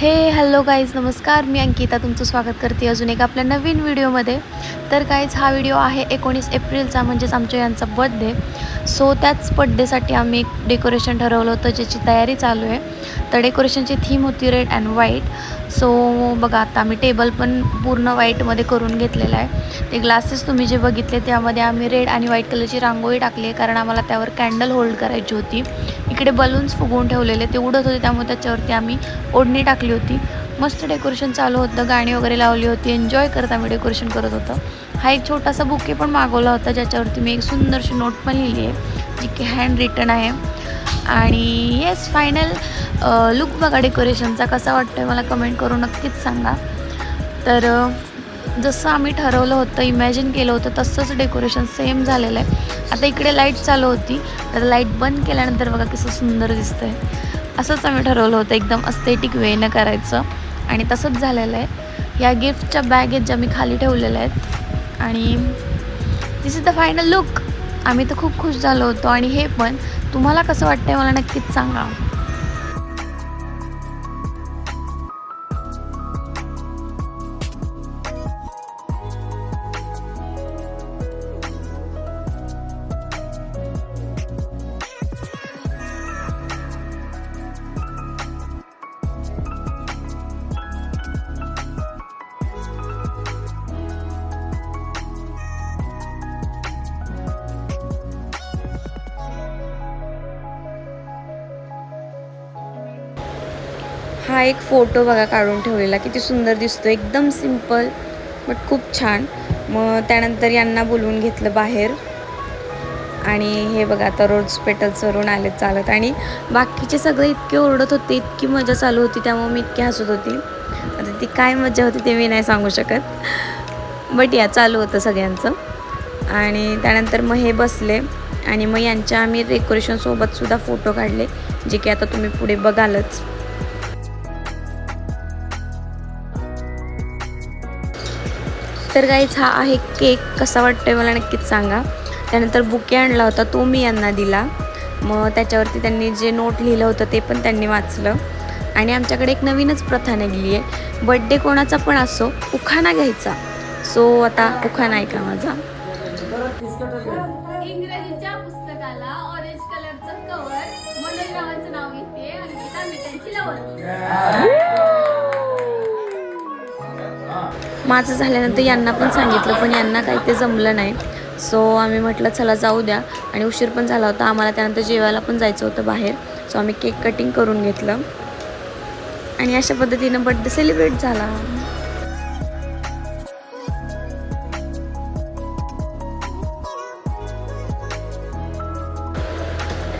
हे hello guys नमस्कार. मी अंकिता तुमचं स्वागत करते अजून एक आपल्या नवीन व्हिडिओमध्ये. तर गाईज हा व्हिडिओ आहे एकोणीस एप्रिलचा म्हणजेच आमच्या यांचा बड्डे सो त्याच बड्डेसाठी आम्ही एक डेकोरेशन ठरवलं होतं ज्याची तयारी चालू आहे. तर डेकोरेशनची थीम होती रेड अँड व्हाईट सो बघा आता आम्ही टेबल पण पूर्ण व्हाईटमध्ये करून घेतलेलं आहे. ते ग्लासेस तुम्ही जे बघितले त्यामध्ये आम्ही रेड आणि व्हाईट कलरची रांगोळी टाकली आहे कारण आम्हाला त्यावर कॅन्डल होल्ड करायची होती. इकडे बलून्स फुगवून ठेवलेले ते उडत होते त्यामुळे त्याच्यावरती आम्ही ओढणी टाकली होती. मस्त डेकोरेशन चालू होतं गाणी वगैरे लावली होती एन्जॉय करत आम्ही डेकोरेशन करत होतो. हा एक छोटासा बुके पण मागवला होता ज्याच्यावरती मी एक सुंदरशी नोट पण लिहिली आहे जी की हँड रिटर्न आहे. आणि येस फायनल लुक बघा डेकोरेशनचा कसा वाटतोय मला कमेंट करून नक्कीच सांगा. तर जसं आम्ही ठरवलं होतं इमॅजिन केलं होतं तसंच डेकोरेशन सेम झालेलं आहे. आता इकडे लाइट चालू होती तर लाइट बंद केल्यानंतर बघा कसं सुंदर दिसतं आहे असंच आम्ही ठरवलं होतं एकदम अस्थेटिक वेनं करायचं. आणि तसंच झालेलं आहे. या गिफ्टच्या बॅग आहेत ज्या मी खाली ठेवलेल्या आहेत. आणि this is the final look आम्ही तर खूप खुश झालो होतो. आणि हे पण तुम्हाला कसं वाटतंय? मला नक्कीच सांगा. हा एक फोटो बघा काढून ठेवलेला किती सुंदर दिसतो एकदम सिंपल बट खूप छान. मग त्यानंतर यांना बोलवून घेतलं बाहेर. आणि हे बघा आता रोज चरून आले चालत. आणि बाकीचे सगळे इतके ओरडत होते इतकी मजा चालू होती त्यामुळे मी इतकी हसत होती. आता ती काय मजा होती ते मी नाही सांगू शकत. बट या चालू होतं सगळ्यांचं. आणि त्यानंतर मग हे बसले. आणि मग यांच्या आम्ही डेकोरेशनसोबतसुद्धा फोटो काढले जे की आता तुम्ही पुढे बघालच. तर गाईच हा आहे केक कसा वाटतोय मला नक्कीच सांगा. त्यानंतर बुके आणला होता तो मी यांना दिला. मग त्याच्यावरती त्यांनी जे नोट लिहिलं होतं ते पण त्यांनी वाचलं. आणि आमच्याकडे एक नवीनच प्रथा निघली आहे. बड्डे कोणाचा पण असो उखाणा घ्यायचा. सो आता उखाणा ऐका माझा? इंग्रजीच्या पुस्तकाला ऑरेंज कलरचं मनोज रावांचं नाव घेते आणि माझं झाल्यानंतर यांना पण सांगितलं पण यांना काही ते जमलं नाही. सो आम्ही म्हटलं चला जाऊ द्या. आणि उशीर पण झाला होता. आम्हाला त्यानंतर जेवायला पण जायचं होतं बाहेर. सो आम्ही केक कटिंग करून घेतलं. आणि अशा पद्धतीनं बड्डे सेलिब्रेट झाला.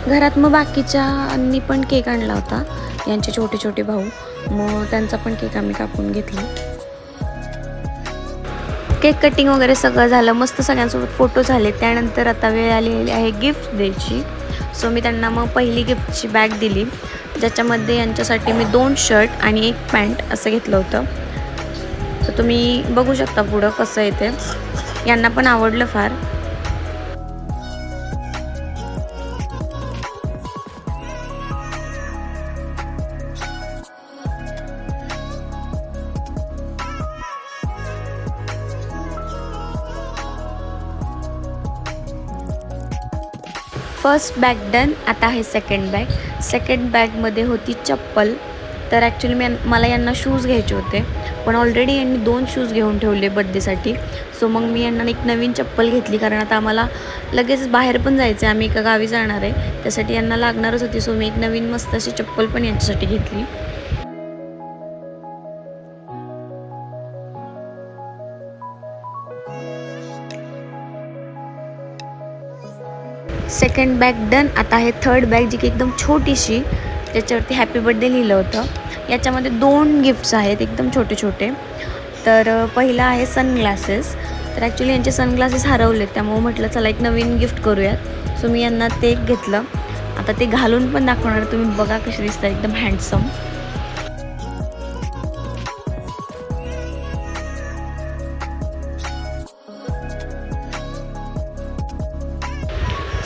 घरात मग बाकीच्यांनी पण केक आणला होता. यांचे छोटे छोटे भाऊ. मग त्यांचा पण केक आम्ही कापून घेतला. केक कटिंग वगैरे सगळं झालं. मस्त सगळ्यांसोबत फोटो झाले. त्यानंतर आता वेळ आलेली आहे गिफ्ट द्यायची. सो मी त्यांना मग पहिली गिफ्टची बॅग दिली. ज्याच्यामध्ये यांच्यासाठी मी दोन शर्ट आणि एक पॅन्ट असं घेतलं होतं. तर तुम्ही बघू शकता पुढं कसं येते यांना पण आवडलं फार. फर्स्ट बॅग डन आता आहे सेकंड बॅग सेकंड बॅगमध्ये होती चप्पल. तर ॲक्च्युली मी मला यांना शूज घ्यायचे होते. पण ऑलरेडी यांनी दोन शूज घेऊन ठेवले बड्डेसाठी सो मग मी यांना एक नवीन चप्पल घेतली. कारण आता आम्हाला लगेच बाहेर पण जायचं आहे आम्ही एका गावी जाणार आहे. त्यासाठी यांना लागणारच होती. सो मी एक नवीन मस्त अशी चप्पल पण यांच्यासाठी घेतली. सेकंड बॅग डन आता आहे थर्ड बॅग जी की एकदम छोटीशी ज्याच्यावरती हॅपी बर्थडे लिहिलं होतं याच्यामध्ये दोन गिफ्ट्स आहेत एकदम छोटे छोटे. तर पहिला आहे सनग्लासेस तर ॲक्च्युली यांचे सनग्लासेस हरवले त्यामुळे म्हटलं चला एक नवीन गिफ्ट करूयात. सो मी यांना ते एक घेतलं. आता ते घालून पण दाखवणार तुम्ही बघा कसे दिसतात एकदम हँडसम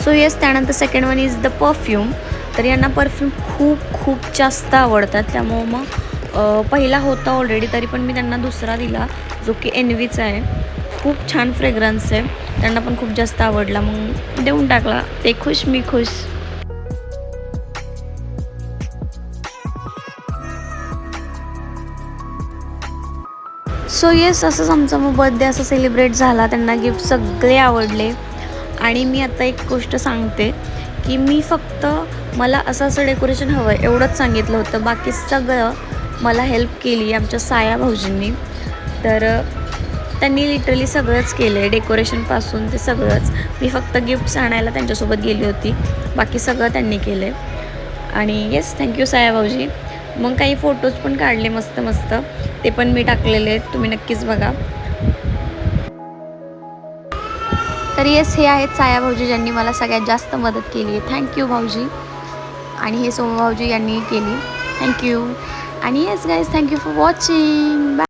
सो येस त्यानंतर second one is the perfume तर यांना परफ्यूम खूप खूप जास्त आवडतात. त्यामुळं मग पहिला होता ऑलरेडी तरी पण मी त्यांना दुसरा दिला जो की एनवीचा आहे. खूप छान फ्रेग्रन्स आहे. त्यांना पण खूप जास्त आवडला. मग देऊन टाकला. ते खुश मी खुश. सो येस असंच आमचा मग बर्थडे असं सेलिब्रेट झाला. त्यांना गिफ्ट सगळे आवडले. आणि मी आता एक गोष्ट सांगते की मी फक्त मला असं असं डेकोरेशन हवं आहे एवढंच सांगितलं होतं. बाकी सगळं मला हेल्प केली आमच्या साया भाऊजींनी. तर त्यांनी लिटरली सगळंच केलं आहे डेकोरेशनपासून ते सगळंच. मी फक्त गिफ्ट्स आणायला त्यांच्यासोबत गेली होती. बाकी सगळं त्यांनी केलं आहे आणि येस थँक्यू साया भाऊजी. मग काही फोटोज पण काढले मस्त मस्त. ते पण मी टाकलेले आहेत. तुम्ही नक्कीच बघा. तर येस हे आहेत साया भाऊजी ज्यांनी मला सगळ्यात जास्त मदत केली आहे. थँक्यू भाऊजी. आणि हे सोमा भाऊजी यांनी केली. थँक्यू आणि yes guys thank you for watching bye